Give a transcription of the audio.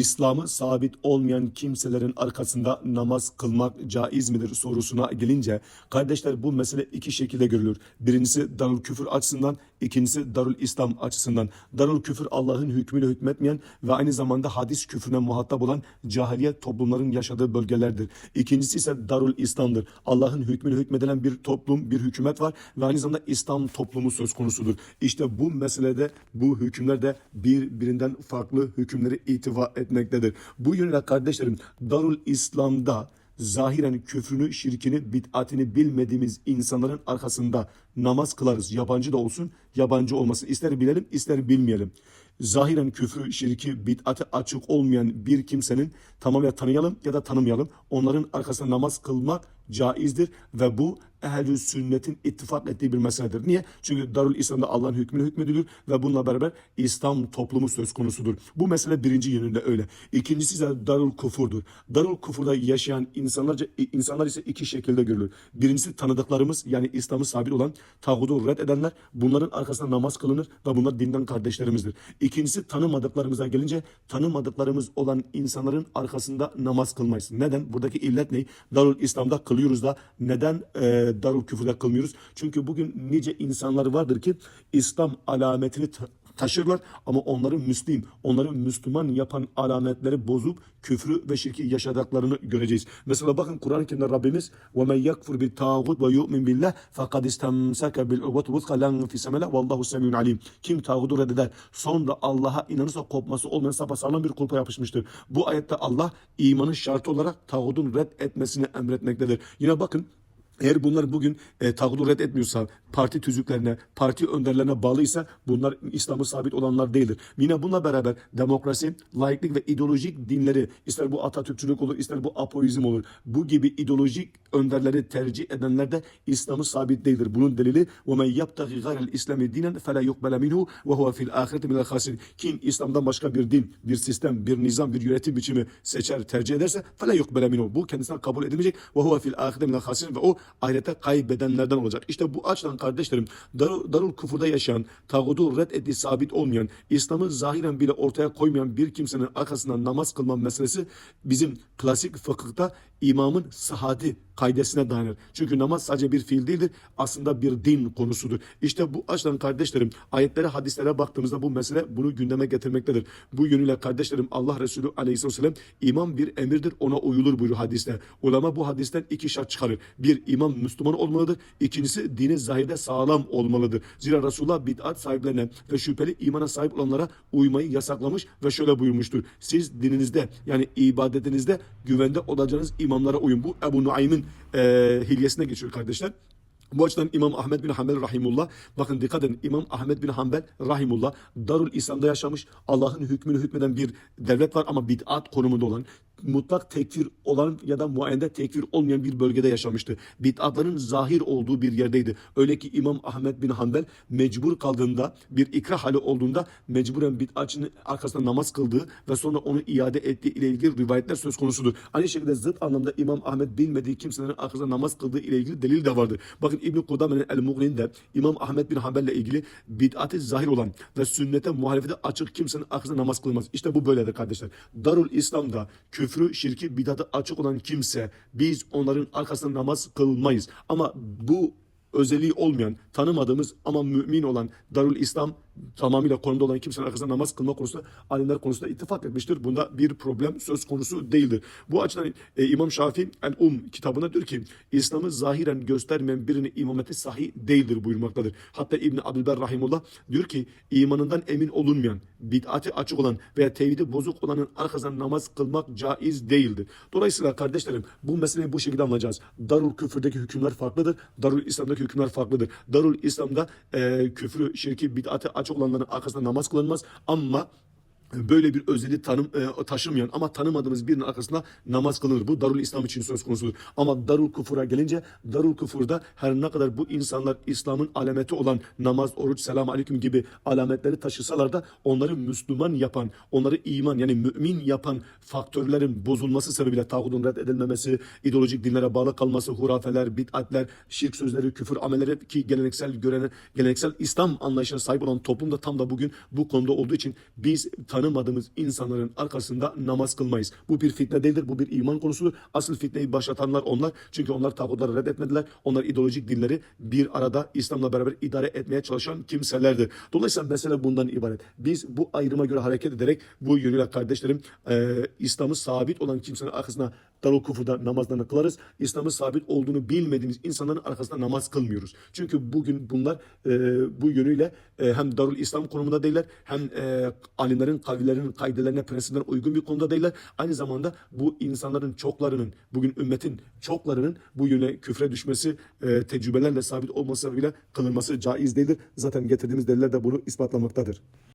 İslam'ı sabit olmayan kimselerin arkasında namaz kılmak caiz midir sorusuna gelince kardeşler bu mesele iki şekilde görülür. Birincisi darul küfür açısından, ikincisi darul İslam açısından. Darul küfür Allah'ın hükmüyle hükmetmeyen ve aynı zamanda hadis küfrüne muhatap olan cahiliyet toplumların yaşadığı bölgelerdir. İkincisi ise darul İslam'dır. Allah'ın hükmüyle hükmedilen bir toplum, bir hükümet var ve aynı zamanda İslam toplumu söz konusudur. İşte bu meselede bu hükümler de birbirinden farklı hükümleri itifa etmektedir. Bu yönüyle kardeşlerim Darul İslam'da zahiren küfrünü, şirkini, bid'atini bilmediğimiz insanların arkasında namaz kılarız. Yabancı da olsun, yabancı olmasın. İster bilelim, ister bilmeyelim. Zahiren küfrü, şirki, bid'ati açık olmayan bir kimsenin tamamen tanıyalım ya da tanımayalım. Onların arkasında namaz kılmak caizdir ve bu ehl sünnetin ittifak ettiği bir meseledir. Niye? Çünkü Darül İslam'da Allah'ın hükmüne hükmedilir ve bununla beraber İslam toplumu söz konusudur. Bu mesele birinci yönünde öyle. İkincisi ise Darül Kufur'dur. Darül Kufur'da yaşayan insanlarca, insanlar ise iki şekilde görülür. Birincisi tanıdıklarımız yani İslam'ı sabit olan tağudu red edenler bunların arkasında namaz kılınır ve bunlar dinden kardeşlerimizdir. İkincisi tanımadıklarımıza gelince tanımadıklarımız olan insanların arkasında namaz kılmayız. Neden? Buradaki illet ne? Darül İslam'da kılıyoruz da neden e, Darül Küfür'de kılmıyoruz? Çünkü bugün nice insanlar vardır ki İslam alametini ta- taşırlar ama onları Müslim, onları Müslüman yapan alametleri bozup küfrü ve şirki yaşadıklarını göreceğiz. Mesela bakın Kur'an-ı Kerim'de Rabbimiz وَمَنْ يَكْفُرْ بِالْتَاغُوتِ وَيُؤْمِنْ بِاللّٰهِ فَقَدْ اسْتَمْسَكَ بِالْعُوَةِ وُثْقَ لَنْ فِي سَمَلَ وَاللّٰهُ سَمِيعٌ عَلِيمٌ Kim tağutu reddeder sonra Allah'a inanırsa kopması olmayan sapasağlam bir kulpa yapışmıştır. Bu ayette Allah imanın şartı olarak tağutun red etmesini emretmektedir. Yine bakın eğer bunlar bugün e, tağutu red etmiyorsa, parti tüzüklerine, parti önderlerine bağlıysa bunlar İslam'ı sabit olanlar değildir. Yine bununla beraber demokrasi, laiklik ve ideolojik dinleri, ister bu Atatürkçülük olur, ister bu apoizm olur, bu gibi ideolojik önderleri tercih edenler de İslam'ı sabit değildir. Bunun delili وَمَنْ يَبْتَغِ غَيْرَ الْاِسْلَامِ دِينًا فَلَا يُقْبَلَ مِنْهُ وَهُوَ فِي الْآخِرَةِ مِنَ الْخَاسِرِينَ Kim İslam'dan başka bir din, bir sistem, bir nizam, bir yönetim biçimi seçer, tercih ederse فَلَا يُقْبَلَ مِنْهُ Bu kendisine kabul edilmeyecek. وَهُوَ فِي الْآخِرَةِ مِنَ الْخَاسِرِينَ Ve o ahirete kaybedenlerden olacak. İşte bu açıdan kardeşlerim Darul, Darul Kufur'da yaşayan, tağutu red sabit olmayan, İslam'ı zahiren bile ortaya koymayan bir kimsenin arkasından namaz kılma meselesi bizim klasik fıkıhta imamın sıhhati kaidesine dayanır. Çünkü namaz sadece bir fiil değildir. Aslında bir din konusudur. İşte bu açıdan kardeşlerim ayetlere, hadislere baktığımızda bu mesele bunu gündeme getirmektedir. Bu yönüyle kardeşlerim Allah Resulü aleyhisselatü vesselam imam bir emirdir ona uyulur buyuruyor hadiste. Ulema bu hadisten iki şart çıkarır. Bir imam Müslüman olmalıdır. İkincisi dini zahirde sağlam olmalıdır. Zira Resulullah bid'at sahiplerine ve şüpheli imana sahip olanlara uymayı yasaklamış ve şöyle buyurmuştur. Siz dininizde yani ibadetinizde güvende olacağınız imamlara uyun. Bu Ebu Nuaym'ın e, hilyesine geçiyor kardeşler. Bu açıdan İmam Ahmed bin Hanbel rahimullah bakın dikkat edin İmam Ahmed bin Hanbel rahimullah Darul İslam'da yaşamış Allah'ın hükmünü hükmeden bir devlet var ama bid'at konumunda olan mutlak tekfir olan ya da muayende tekfir olmayan bir bölgede yaşamıştı. Bid'atların zahir olduğu bir yerdeydi. Öyle ki İmam Ahmed bin Hanbel mecbur kaldığında bir ikrah hali olduğunda mecburen bid'atçının arkasında namaz kıldığı ve sonra onu iade ettiği ile ilgili rivayetler söz konusudur. Aynı şekilde zıt anlamda İmam Ahmed bilmediği kimselerin arkasında namaz kıldığı ile ilgili delil de vardır. Bakın İbn-i Kudame'nin El-Mughni'nde İmam Ahmed bin Hanbel ile ilgili bid'ati zahir olan ve sünnete muhalefete açık kimsenin arkasında namaz kılmaz. İşte bu böyledir kardeşler. Darul İslam'da küfrü, şirki, bidatı açık olan kimse biz onların arkasında namaz kılmayız. Ama bu özelliği olmayan, tanımadığımız ama mümin olan Darul İslam tamamıyla konumda olan kimsenin arkasında namaz kılma konusunda alimler konusunda ittifak etmiştir. Bunda bir problem söz konusu değildir. Bu açıdan e, İmam Şafii El-Um kitabında diyor ki İslam'ı zahiren göstermeyen birinin imameti sahih değildir buyurmaktadır. Hatta İbn Abdülber Rahimullah diyor ki imanından emin olunmayan, bid'ati açık olan veya tevhidi bozuk olanın arkasından namaz kılmak caiz değildir. Dolayısıyla kardeşlerim bu meseleyi bu şekilde anlayacağız. Darul küfürdeki hükümler farklıdır. Darul İslam'daki hükümler farklıdır. Darul İslam'da e, küfrü, şirki, bid'ati açık olanların arkasında namaz kılınmaz ama böyle bir özelliği tanım e, taşımayan ama tanımadığımız birinin arkasında namaz kılınır. Bu Darul İslam için söz konusudur. Ama Darul Kufur'a gelince Darul Kufur'da her ne kadar bu insanlar İslam'ın alameti olan namaz, oruç, selam aleyküm gibi alametleri taşısalar da onları Müslüman yapan, onları iman yani mümin yapan faktörlerin bozulması sebebiyle tağutun red edilmemesi, ideolojik dinlere bağlı kalması, hurafeler, bid'atler, şirk sözleri, küfür amelleri ki geleneksel görene, geleneksel İslam anlayışına sahip olan toplumda tam da bugün bu konuda olduğu için biz tan tanımadığımız insanların arkasında namaz kılmayız. Bu bir fitne değildir, bu bir iman konusudur. Asıl fitneyi başlatanlar onlar. Çünkü onlar tağutları reddetmediler. Onlar ideolojik dinleri bir arada İslam'la beraber idare etmeye çalışan kimselerdir. Dolayısıyla mesele bundan ibaret. Biz bu ayrıma göre hareket ederek bu yönüyle kardeşlerim e, İslam'ı sabit olan kimsenin arkasına darul kufurda namazlarını kılarız. İslam'ın sabit olduğunu bilmediğimiz insanların arkasında namaz kılmıyoruz. Çünkü bugün bunlar e, bu yönüyle e, hem darul İslam konumunda değiller hem e, alimlerin kavillerinin kaidelerine prensiplerine uygun bir konuda değiller. Aynı zamanda bu insanların çoklarının bugün ümmetin çoklarının bu yöne küfre düşmesi e, tecrübelerle sabit olması sebebiyle kılınması caiz değildir. Zaten getirdiğimiz deliller de bunu ispatlamaktadır.